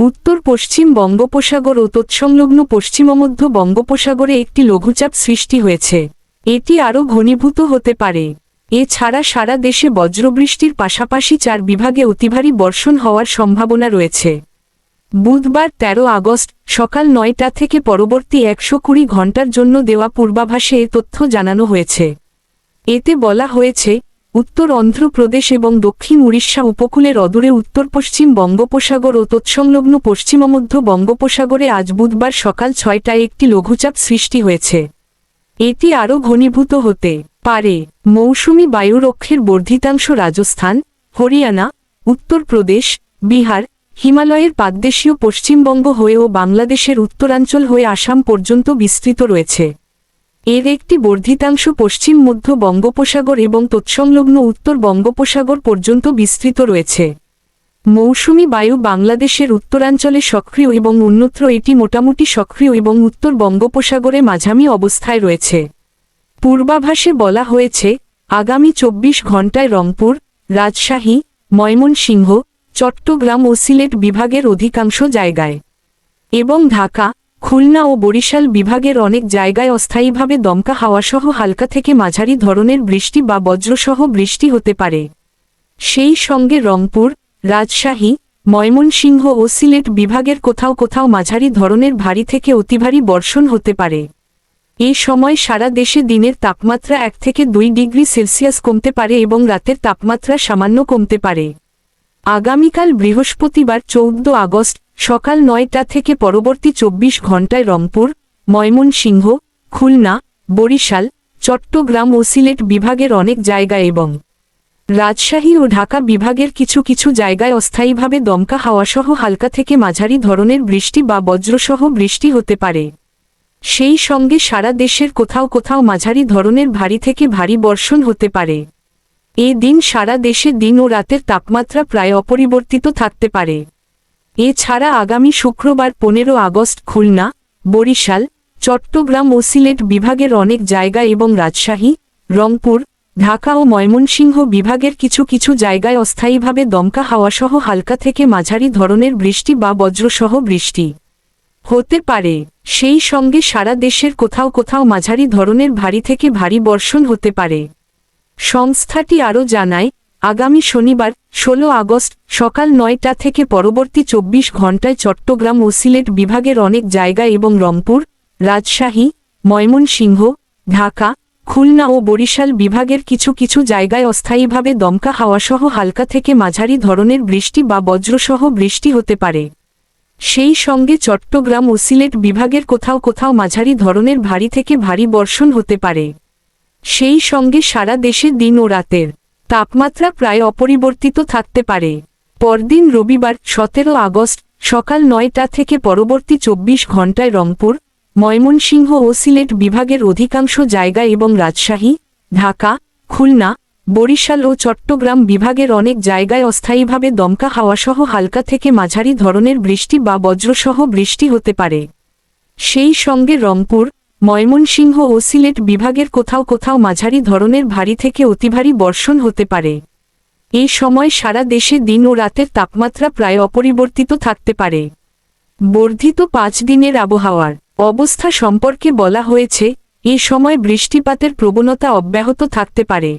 উত্তর পশ্চিম বঙ্গোপসাগর ও তৎসংলগ্ন পশ্চিমমধ্য বঙ্গোপসাগরে একটি লঘুচাপ সৃষ্টি হয়েছে। এটি আরও ঘনীভূত হতে পারে। এছাড়া সারা দেশে বজ্রবৃষ্টির পাশাপাশি চার বিভাগে অতিভারী বর্ষণ হওয়ার সম্ভাবনা রয়েছে। বুধবার ১৩ আগস্ট সকাল নয়টা থেকে পরবর্তী একশো কুড়ি ঘণ্টার জন্য দেওয়া পূর্বাভাসে এ তথ্য জানানো হয়েছে। এতে বলা হয়েছে উত্তর অন্ধ্রপ্রদেশ এবং দক্ষিণ উড়িষ্যা উপকূলের অদূরে উত্তর পশ্চিম বঙ্গোপসাগর ও তৎসংলগ্ন পশ্চিমমধ্য বঙ্গোপসাগরে আজ বুধবার সকাল ছয়টায় একটি লঘুচাপ সৃষ্টি হয়েছে। এটি আরও ঘনীভূত হতে পারে। মৌসুমি বায়ুরক্ষের বর্ধিতাংশ রাজস্থান, হরিয়ানা, উত্তরপ্রদেশ, বিহার, হিমালয়ের পাদদেশীয় পশ্চিমবঙ্গ হয়ে ও বাংলাদেশের উত্তরাঞ্চল হয়ে আসাম পর্যন্ত বিস্তৃত রয়েছে। এর একটি বর্ধিতাংশ পশ্চিম, মধ্য বঙ্গোপসাগর এবং তৎসংলগ্ন উত্তর বঙ্গোপসাগর পর্যন্ত বিস্তৃত রয়েছে। মৌসুমি বায়ু বাংলাদেশের উত্তরাঞ্চলে সক্রিয় এবং অন্যত্র এটি মোটামুটি সক্রিয় এবং উত্তর বঙ্গোপসাগরে মাঝামি অবস্থায় রয়েছে। পূর্বাভাসে বলা হয়েছে, আগামী চব্বিশ ঘণ্টায় রংপুর, রাজশাহী, ময়মনসিংহ, চট্টগ্রাম ও সিলেট বিভাগের অধিকাংশ জায়গায় এবং ঢাকা খুলনা ও বরিশাল বিভাগের অনেক জায়গায় অস্থায়ীভাবে দমকা হাওয়াসহ হালকা থেকে মাঝারি ধরনের বৃষ্টি বা বজ্রসহ বৃষ্টি হতে পারে। সেই সঙ্গে রংপুর, রাজশাহী, ময়মনসিংহ ও সিলেট বিভাগের কোথাও কোথাও মাঝারি ধরনের ভারী থেকে অতিভারী বর্ষণ হতে পারে। এ সময় সারা দেশে দিনের তাপমাত্রা এক থেকে দুই ডিগ্রি সেলসিয়াস কমতে পারে এবং রাতের তাপমাত্রা সামান্য কমতে পারে। আগামীকাল বৃহস্পতিবার চৌদ্দ আগস্ট সকাল নয়টা থেকে পরবর্তী চব্বিশ ঘণ্টায় রংপুর, ময়মনসিংহ, খুলনা, বরিশাল, চট্টগ্রাম ও সিলেট বিভাগের অনেক জায়গায় এবং রাজশাহী ও ঢাকা বিভাগের কিছু কিছু জায়গায় অস্থায়ীভাবে দমকা হাওয়াসহ হালকা থেকে মাঝারি ধরনের বৃষ্টি বা বজ্রসহ বৃষ্টি হতে পারে। সেই সঙ্গে সারা দেশের কোথাও কোথাও মাঝারি ধরনের ভারী থেকে ভারী বর্ষণ হতে পারে। এ দিন সারা দেশে দিন ও রাতের তাপমাত্রা প্রায় অপরিবর্তিত থাকতে পারে। এছাড়া আগামী শুক্রবার পনেরো আগস্ট খুলনা, বরিশাল, চট্টগ্রাম ও সিলেট বিভাগের অনেক জায়গা এবং রাজশাহী, রংপুর, ঢাকা ও ময়মনসিংহ বিভাগের কিছু কিছু জায়গায় অস্থায়ীভাবে দমকা হাওয়াসহ হালকা থেকে মাঝারি ধরনের বৃষ্টি বা বজ্রসহ বৃষ্টি হতে পারে। সেই সঙ্গে সারা দেশের কোথাও কোথাও মাঝারি ধরনের ভারী থেকে ভারী বর্ষণ হতে পারে। সংস্থাটি আরও জানায় আগামী শনিবার ১৬ আগস্ট, সকাল নয়টা থেকে পরবর্তী চব্বিশ ঘণ্টায় চট্টগ্রাম ও সিলেট বিভাগের অনেক জায়গা এবং রংপুর, রাজশাহী, ময়মনসিংহ, ঢাকা, খুলনা ও বরিশাল বিভাগের কিছু কিছু জায়গায় অস্থায়ীভাবে দমকা হাওয়াসহ হালকা থেকে মাঝারি ধরনের বৃষ্টি বা বজ্রসহ বৃষ্টি হতে পারে। সেই সঙ্গে চট্টগ্রাম ও সিলেট বিভাগের কোথাও কোথাও মাঝারি ধরনের ভারী থেকে ভারী বর্ষণ হতে পারে। সেই সঙ্গে সারা দেশে দিন ও রাতের তাপমাত্রা প্রায় অপরিবর্তিত থাকতে পারে। পরদিন রবিবার, সতেরো আগস্ট, সকাল নয়টা থেকে পরবর্তী চব্বিশ ঘণ্টায় রংপুর, ময়মনসিংহ ও সিলেট বিভাগের অধিকাংশ জায়গা এবং রাজশাহী, ঢাকা, খুলনা, বরিশাল ও চট্টগ্রাম বিভাগের অনেক জায়গায় অস্থায়ীভাবে দমকা হাওয়াসহ হালকা থেকে মাঝারি ধরনের বৃষ্টি বা বজ্রসহ বৃষ্টি হতে পারে। সেই সঙ্গে রংপুর ময়মনসিংহ ও সিলেট বিভাগের কোথাও কোথাও মাঝারি ধরনের ভারী থেকে অতিভারী বর্ষণ হতে পারে। এই সময় সারা দেশে দিন ও রাতের তাপমাত্রা প্রায় অপরিবর্তিত থাকতে পারে। বর্ধিত পাঁচ দিনের আবহাওয়ার অবস্থা সম্পর্কে বলা হয়েছে, এ সময় বৃষ্টিপাতের প্রবণতা অব্যাহত থাকতে পারে।